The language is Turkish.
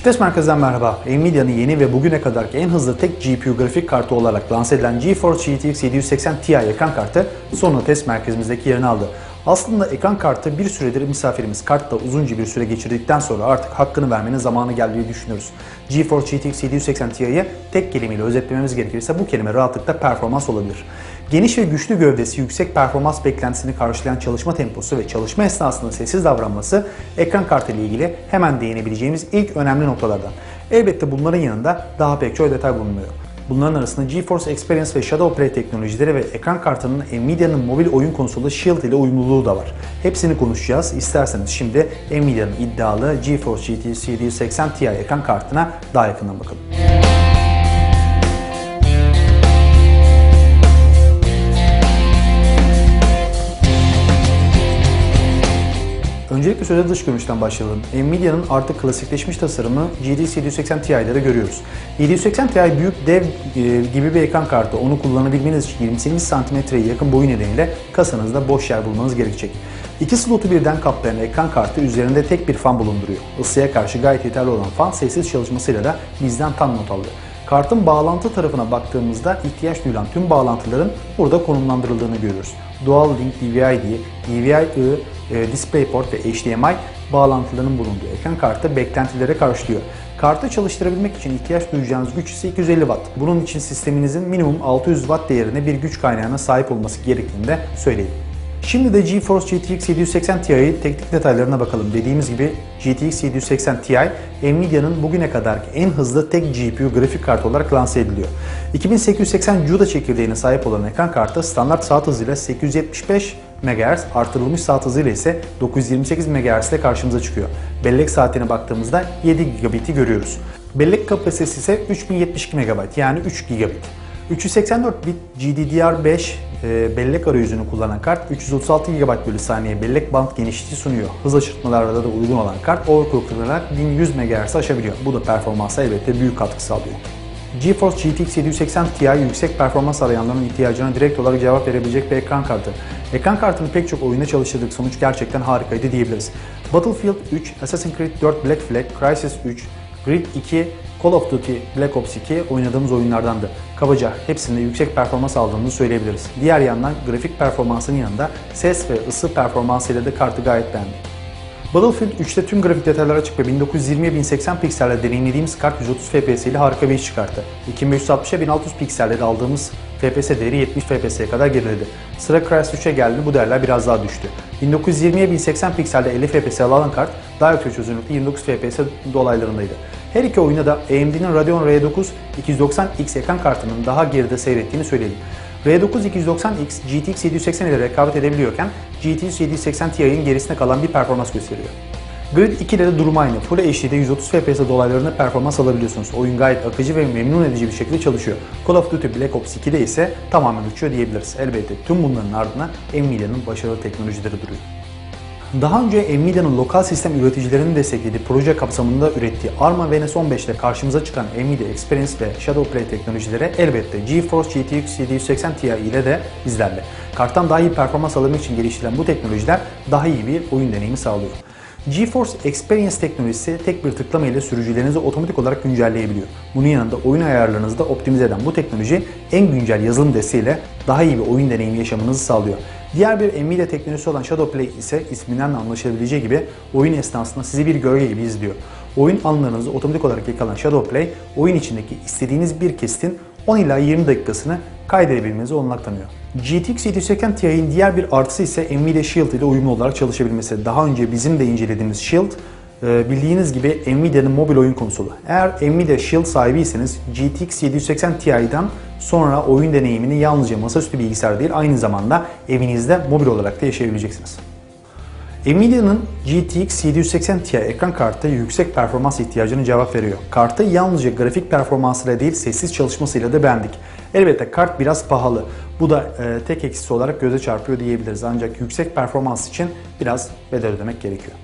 Işıktaş Merkez'den merhaba. Nvidia'nın yeni ve bugüne kadarki en hızlı tek GPU grafik kartı olarak lanse edilen GeForce GTX 780 Ti ekran kartı sonunda test merkezimizdeki yerini aldı. Aslında ekran kartı bir süredir misafirimiz. Kartta uzunca bir süre geçirdikten sonra artık hakkını vermenin zamanı geldiği düşünüyoruz. GeForce GTX 780 Ti'yi tek kelimeyle özetlememiz gerekirse bu kelime rahatlıkla performans olabilir. Geniş ve güçlü gövdesi yüksek performans beklentisini karşılayan çalışma temposu ve çalışma esnasında sessiz davranması ekran kartı ile ilgili hemen değinebileceğimiz ilk önemli noktalardan. Elbette bunların yanında daha pek çok detay bulunuyor. Bunların arasında GeForce Experience ve ShadowPlay teknolojileri ve ekran kartının Nvidia'nın mobil oyun konsolu Shield ile uyumluluğu da var. Hepsini konuşacağız. İsterseniz şimdi Nvidia'nın iddialı GeForce GTX 780 Ti ekran kartına daha yakından bakalım. Öncelikle söze dış görünüşten başlayalım. Nvidia'nın artık klasikleşmiş tasarımı GTX 780 Ti'de de görüyoruz. 780 Ti büyük dev e, gibi bir ekran kartı. Onu kullanabilmeniz için 28 santimetreye yakın boyu nedeniyle kasanızda boş yer bulmanız gerekecek. İki slotu birden kaplayan ekran kartı üzerinde tek bir fan bulunduruyor. Isıya karşı gayet yeterli olan fan sessiz çalışmasıyla da bizden tam not aldı. Kartın bağlantı tarafına baktığımızda ihtiyaç duyulan tüm bağlantıların burada konumlandırıldığını görüyoruz. Dual Link DVI-D, DVI-I, e, DisplayPort ve HDMI bağlantılarının bulunduğu ekran kartı beklentileri karşılıyor. Kartı çalıştırabilmek için ihtiyaç duyacağınız güç ise 250 Watt. Bunun için sisteminizin minimum 600 Watt değerinde bir güç kaynağına sahip olması gerektiğini de söyleyelim. Şimdi de GeForce GTX 780 Ti'yi teknik detaylarına bakalım. Dediğimiz gibi GTX 780 Ti, Nvidia'nın bugüne kadarki en hızlı tek GPU grafik kartı olarak lanse ediliyor. 2880 CUDA çekirdeğine sahip olan ekran kartı standart saat hızıyla 875 MHz, artırılmış saat hızıyla ise 928 MHz ile karşımıza çıkıyor. Bellek saatine baktığımızda 7 GB'i görüyoruz. Bellek kapasitesi ise 3072 MB yani 3 GB. 384 bit GDDR5 e, bellek arayüzünü kullanan kart 336 GB bölü saniye bellek band genişliği sunuyor. Hız aşırtmalarda da uygun olan kart overclocklanarak 1100 MHz aşabiliyor. Bu da performansa elbette büyük katkı sağlıyor. GeForce GTX 780 Ti yüksek performans arayanların ihtiyacına direkt olarak cevap verebilecek bir ekran kartı. Ekran kartını pek çok oyunda çalıştırdık sonuç gerçekten harikaydı diyebiliriz. Battlefield 3, Assassin's Creed 4 Black Flag, Crysis 3, Grid 2, Call of Duty Black Ops 2 oynadığımız oyunlardandı. Kabaca hepsinde yüksek performans aldığımızı söyleyebiliriz. Diğer yandan grafik performansının yanında ses ve ısı performansıyla da kartı gayet beğendik. Battlefield 3'te tüm grafik detaylar açık ve 1920'ye 1080 pikselle deneyimlediğimiz kart 130 FPS ile harika bir iş çıkarttı. 2560'a 1600 pikselle de aldığımız FPS değeri 70 FPS'ye kadar geriledi. Sıra Crysis 3'e geldi bu değerler biraz daha düştü. 1920'ye 1080 pikselde 50 FPS alan kart daha yüksek çözünürlükte 29 FPS dolaylarındaydı. Her iki oyunda da AMD'nin Radeon R9 290X ekran kartının daha geride seyrettiğini söyleyelim. R9 290X GTX 780 ile rekabet edebiliyorken GTX 780 Ti'nin gerisinde kalan bir performans gösteriyor. Grid 2'de de durum aynı. Full HD'de 130 FPS dolaylarında performans alabiliyorsunuz. Oyun gayet akıcı ve memnun edici bir şekilde çalışıyor. Call of Duty Black Ops 2'de ise tamamen uçuyor diyebiliriz. Elbette tüm bunların ardına Nvidia'nın başarılı teknolojileri duruyor. Daha önce Nvidia'nın lokal sistem üreticilerinin desteklediği proje kapsamında ürettiği ARMA Venice 15 ile karşımıza çıkan Nvidia Experience ve ShadowPlay teknolojileri elbette GeForce GTX 780 Ti ile de izlerle. Karttan daha iyi performans alabilmek için geliştirilen bu teknolojiler daha iyi bir oyun deneyimi sağlıyor. GeForce Experience teknolojisi tek bir tıklama ile sürücülerinizi otomatik olarak güncelleyebiliyor. Bunun yanında oyun ayarlarınızı da optimize eden bu teknoloji en güncel yazılım desteğiyle daha iyi bir oyun deneyimi yaşamanızı sağlıyor. Diğer bir Nvidia teknolojisi olan ShadowPlay ise isminden de anlaşılabileceği gibi oyun esnasında sizi bir gölge gibi izliyor. Oyun anlarınızı otomatik olarak yakalan ShadowPlay, oyun içindeki istediğiniz bir kesitin 10 ila 20 dakikasını kaydedebilmenizi olanak tanıyor. GTX 780 Ti'nin diğer bir artısı ise Nvidia Shield ile uyumlu olarak çalışabilmesi. Daha önce bizim de incelediğimiz Shield e, bildiğiniz gibi Nvidia'nın mobil oyun konsolu. Eğer Nvidia Shield sahibiyseniz GTX 780 Ti'den sonra oyun deneyimini yalnızca masaüstü bilgisayar değil aynı zamanda evinizde mobil olarak da yaşayabileceksiniz. Nvidia'nın GTX 780 Ti ekran kartı yüksek performans ihtiyacına cevap veriyor. Kartı yalnızca grafik performansıyla değil sessiz çalışmasıyla da beğendik. Elbette kart biraz pahalı. Bu da e, tek eksisi olarak göze çarpıyor diyebiliriz. Ancak yüksek performans için biraz bedel ödemek gerekiyor.